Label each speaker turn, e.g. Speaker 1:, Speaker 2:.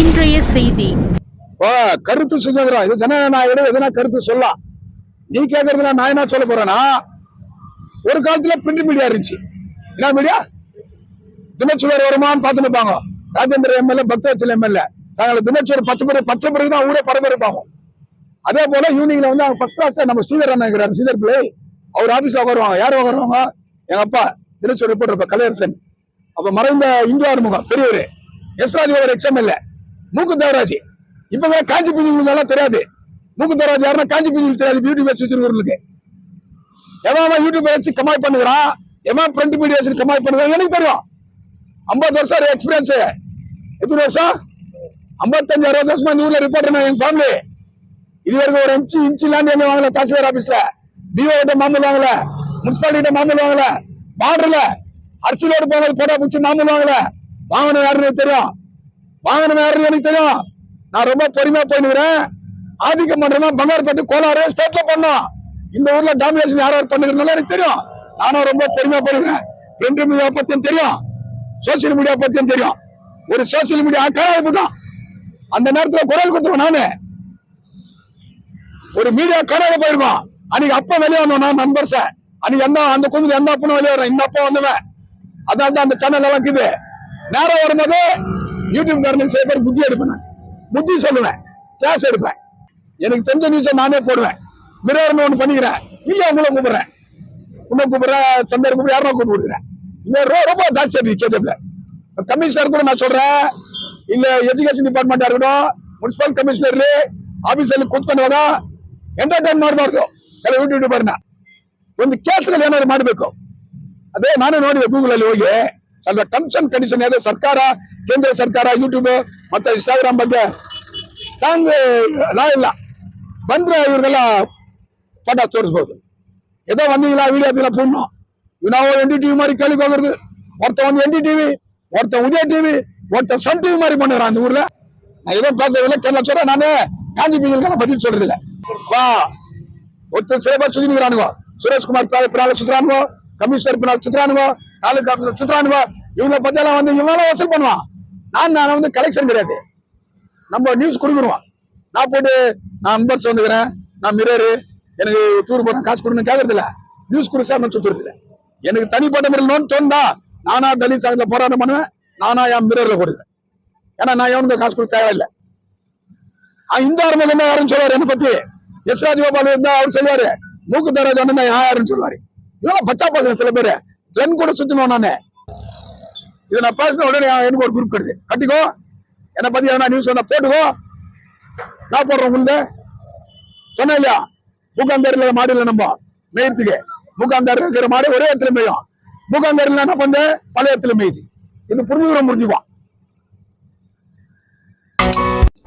Speaker 1: இன்றைய செய்தி.
Speaker 2: கருத்து சுதந்திரம். இது ஜனநாயகம் எதனா கருத்து சொல்லலாம் நீ கேட்கறதுல நான் என்ன சொல்ல போறேன்னா ஒரு காலத்துல பிரிண்ட் மீடியா இருந்துச்சு. என்ன மீடியா தினச்சுவர் வருமான்னு பார்த்து நிற்பாங்க ராஜேந்திர எம்எல்ஏ பக்தவச்சல் எம்எல்ஏ சாயங்காலம் தினச்சுவர் பச்சை பிறகு பச்சை பிறகு தான் ஊரே பரபரப்பாங்க அதே போல ஈவினிங்ல வந்து அவங்க ஃபர்ஸ்ட் கிளாஸ் நம்ம ஸ்ரீதர் அண்ணா இருக்கிறார் ஸ்ரீதர் பிள்ளை அவர் ஆபீஸ்ல உட்காருவாங்க. யார் உட்காருவாங்க? எங்க அப்பா. தினச்சுவர் ரிப்போர்ட் இப்ப கலையரசன். அப்ப மறைந்த இந்து ஆறுமுகம் பெரியவர் எஸ் ராஜ் ஒரு எக்ஸ்எம்எல்ஏ மூக்கு தேவராஜ் இப்ப கூட காஞ்சி பிஞ்சிங்களுக்கு தெரியாது. மூக்கு தேவராஜ் யாருன்னா காஞ்சி பிஞ்சு தெரியாது. பியூட்டி பேஸ் வச்சிருக்கிறவங்களுக்கு எவன் யூடியூப் வச்சு கமாய் பண்ணுகிறான்? எவன் பிரிண்ட் மீடியா வச்சு கமாய் பண்ணுறான் எனக்கு தெரியும். ஐம்பது வருஷம் எக்ஸ்பீரியன்ஸ் எத்தனை வருஷம்? ஐம்பத்தஞ்சு அறுபது வருஷமா இந்த ஊர்ல ரிப்போர்ட் என் ஃபேமிலி இது வரைக்கும் ஒரு இன்ச்சு இன்ச்சு லேண்ட் என்ன வாங்கல. தாசில்தார் ஆபீஸ்ல டிஓ கிட்ட மாமூல் வாங்கல. முனிசிபாலிட்டி மாமூல் வாங்கல. பார்டர்ல அரசியலோடு போனது போட்டா பிடிச்சி மாமூல் வாங்கல. வாங்கின யாருன்னு தெரியும். வாகனம் யாருன்னு எனக்கு தெரியும். நான் ரொம்ப பொறுமையா போயிடுறேன் ஆதிக்கம் பண்றேன்னா பங்காரப்பட்டு கோலாறு ஸ்டேட்ல பண்ணோம். இந்த ஊர்ல டாமினேஷன் யார் யார் பண்ணுறதுனால எனக்கு தெரியும். நானும் ரொம்ப பொறுமையா போயிடுறேன் பிரிண்ட் மீடியா பத்தியும் தெரியும். சோசியல் மீடியா பத்தியும் தெரியும். ஒரு சோசியல் மீடியா காலாய்ப்பு தான் அந்த நேரத்துல குரல் கொடுத்துருவேன் நானு. ஒரு மீடியா காணாத போயிருக்கோம். அன்னைக்கு அப்ப வெளியே வந்தோம் நான் நண்பர்ஸ அன்னைக்கு எந்த அந்த குடும்பத்துல எந்த அப்பனும் வெளியே வரேன் இந்த அப்பா வந்தவன். அதான் தான் அந்த சேனல் எல்லாம் இருக்குது நேரம் வரும்போது யூடியூப் காரனுக்கு சில பேர் புத்தி எடுப்பேன் நான். புத்தி சொல்லுவேன் கிளாஸ் எடுப்பேன் எனக்கு தெரிஞ்ச நியூஸை நானே போடுவேன் மிரர்னு ஒண்ணு பண்ணிக்கிறேன் இல்ல உங்களை கூப்பிடுறேன் உன்னை கூப்பிடுறேன் சந்தர் கூப்பிடு யாரும் கூப்பிடுறேன் இல்ல ரொ- ரொம்ப தாட்சி அப்படி கேட்டதுல கமிஷனர் கூட நான் சொல்றேன் இல்ல ಎಜುಕೇಶನ್ ಡಿಪಾರ್ಟ್ಮೆಂಟ್ இருக்கட்டும் ಮುನ್ಸಿಪಲ್ ಕಮಿಷನರ್ ಆಫೀಸಲ್ಲಿ ಕೂತ್ಕೊಂಡಾಗ ಎಂಟರ್ಟೈನ್ ಮಾಡಬಾರ್ದು ಎಲ್ಲ ಯೂಟ್ಯೂಬ್ ಬರ್ನ ಒಂದು ಕೇಸ್ಗಳು ಏನಾದ್ರು ಮಾಡಬೇಕು ಅದೇ ನಾನು ನೋಡಿದೆ ಗೂಗಲ್ ಅಲ್ಲಿ ಹೋಗಿ ಸ್ವಲ್ಪ ಟರ್ಮ್ಸ್ ಅಂಡ್ ಕಂಡೀಷನ್ ಇದೆ ಸರ್ಕಾರ ಕೇಂದ್ರ ಸರ್ಕಾರ ಯೂಟ್ಯೂಬ್ ಮತ್ತೆ ಇನ್ಸ್ಟಾಗ್ರಾಮ್ ಬಗ್ಗೆ ಸ್ಟ್ರಾಂಗ್ ಲಾ ಇಲ್ಲ ಬಂದ್ರೆ ಇವ್ರಿಗೆಲ್ಲ ಪಟ ತೋರಿಸ್ಬೋದು ஏதோ வந்தீங்களா வீடியோ இதுல போடணும் இவனாவோ என்டி டிவி மாதிரி கேள்வி கேட்கறது ஒருத்தன் வந்து என்டி டிவி ஒருத்தன் உதய டிவி ஒருத்தன் சன் டிவி மாதிரி பண்ணுறான் அந்த ஊர்ல நான் ஏதோ பேசுறதில்ல கேரளா சொல்றேன் நானு காஞ்சி பீங்களுக்கு பதில் சொல்றது இல்ல வா ஒருத்தர் சில பேர் சுத்திக்கிறானுங்க சுரேஷ்குமார் பிரால பிரால சுத்துறானுங்க கமிஷனர் பிரால சுத்துறானுங்க தாலுகா ஆபீஸ்ல சுத்துறானுங்க இவங்கள பத்தி எல்லாம் வந்து இவங்களால வசூல் பண்ணுவான் நான் நான் வந்து கலெக்ஷன் கிடையாது. நம்ம நியூஸ் கொடுக்குறோம் நான் போட்டு நான் அம்பர்ஸ் வந்துக்கிறேன். நான் மிரரு எனக்கு டூர் போகிறேன் காசு கொடுன்னு கேட்கறதில்ல நியூஸ் கொடுத்தா நான் சுத்துறது எனக்கு தனிப்பட்ட முறையில் தோணுதா நானா தலித் சங்கத்தில் போராட்டம் பண்ணுவேன். நானா என் மிரர்ல கொடுக்குறேன் ஏன்னா நான் எவனுக்கு காசு கொடுக்க தேவையில்லை. இந்த ஆரம்பம் என்ன யாருன்னு சொல்லுவார்? என்னை பத்தி எஸ் ராஜகோபால் இருந்தா அவர் சொல்லுவாரு. மூக்கு தராஜ் என்ன யாருன்னு சொல்லுவாரு. இதெல்லாம் பச்சா பசங்க சில பேர். ஜென் கூட சுத்தணும் நானு. இதை நான் பேசின உடனே எனக்கு ஒரு குரூப் கிடையாது கட்டிக்கோ. என்னை பத்தி எதனா நியூஸ் வந்தா போட்டுக்கோ. நான் போடுறேன் உங்களுக்கு சொன்னேன் இல்லையா? மூக்காந்தேரில மாடு இல்லை நம்ம. மேயத்துக்கு. மூக்காந்தேரில் இருக்கிற மாடு ஒரே இடத்துல மேயும். மூக்காந்தேரில் என்ன பண்ண பல இடத்துல மேயுது. இது புரிஞ்சுக்கிற முடிஞ்சுக்குவான்